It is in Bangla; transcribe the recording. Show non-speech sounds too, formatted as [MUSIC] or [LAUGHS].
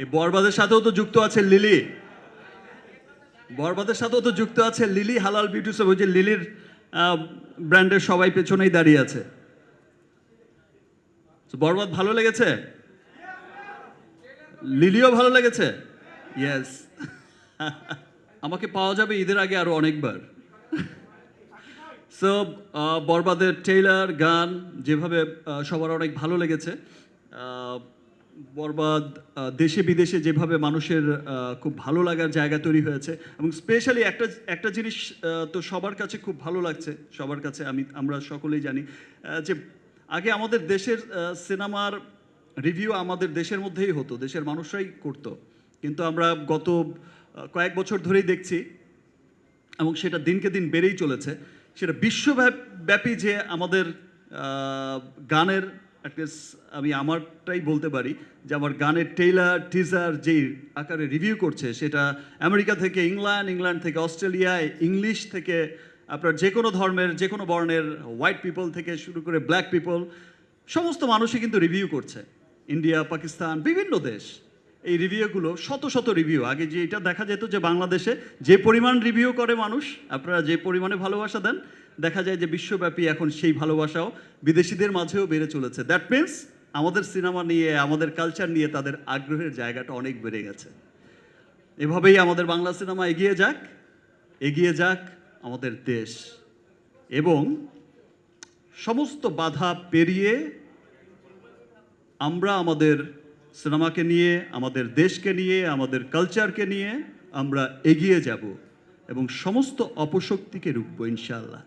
এই বরবাদের সাথেও তো যুক্ত আছে লিলি। বরবাদের সাথেও তো যুক্ত আছে লিলি, হালাল বিউটি শপ ওই যে লিলির ব্র্যান্ডের সবাই পেছনেই দাঁড়িয়ে আছে। বরবাদ ভালো লেগেছে? লিলিও ভালো লেগেছে? ইয়েস [LAUGHS] আমাকে পাওয়া যাবে ঈদের আগে আরও অনেকবার। সো বরবাদের টেইলার গান, যেভাবে সবার অনেক ভালো লেগেছে। বরবাদ দেশে বিদেশে যেভাবে মানুষের খুব ভালো লাগার জায়গা তৈরি হয়েছে এবং স্পেশালি একটা একটা জিনিস তো সবার কাছে খুব ভালো লাগছে, সবার কাছে আমি, আমরা সকলেই জানি যে আগে আমাদের দেশের সিনেমার রিভিউ আমাদের দেশের মধ্যেই হতো, দেশের মানুষরাই করতো। কিন্তু আমরা গত কয়েক বছর ধরেই দেখছি এবং সেটা দিনকে দিন বেড়েই চলেছে। সেটা বিশ্বব্যাপী যে আমাদের গানের আমি আমারটাই বলতে পারি যে আমার গানের টেইলার টিজার যেই আকারে রিভিউ করছে, সেটা আমেরিকা থেকে ইংল্যান্ড ইংল্যান্ড থেকে অস্ট্রেলিয়ায় ইংলিশ থেকে আপনার যে কোনো ধর্মের, যে কোনো বর্ণের হোয়াইট পিপল থেকে শুরু করে ব্ল্যাক পিপল সমস্ত মানুষই কিন্তু রিভিউ করছে। ইন্ডিয়া, পাকিস্তান, বিভিন্ন দেশ এই রিভিউগুলো শত শত রিভিউ আগে যে এটা দেখা যেত যে বাংলাদেশে যে পরিমাণ রিভিউ করে মানুষ, আপনারা যে পরিমাণে ভালোবাসা দেন দেখা যায় যে বিশ্বব্যাপী এখন সেই ভালোবাসাও বিদেশিদের মাঝেও বেড়ে চলেছে। দ্যাট মিন্স আমাদের সিনেমা নিয়ে, আমাদের কালচার নিয়ে তাদের আগ্রহের জায়গাটা অনেক বেড়ে গেছে। এভাবেই আমাদের বাংলা সিনেমা এগিয়ে যাক এগিয়ে যাক আমাদের দেশ। এবং সমস্ত বাধা পেরিয়ে আমরা আমাদের সিনেমাকে নিয়ে, আমাদের দেশকে নিয়ে, আমাদের কালচারকে নিয়ে আমরা এগিয়ে যাব এবং সমস্ত অপশক্তিকে রুখবো ইনশাআল্লাহ।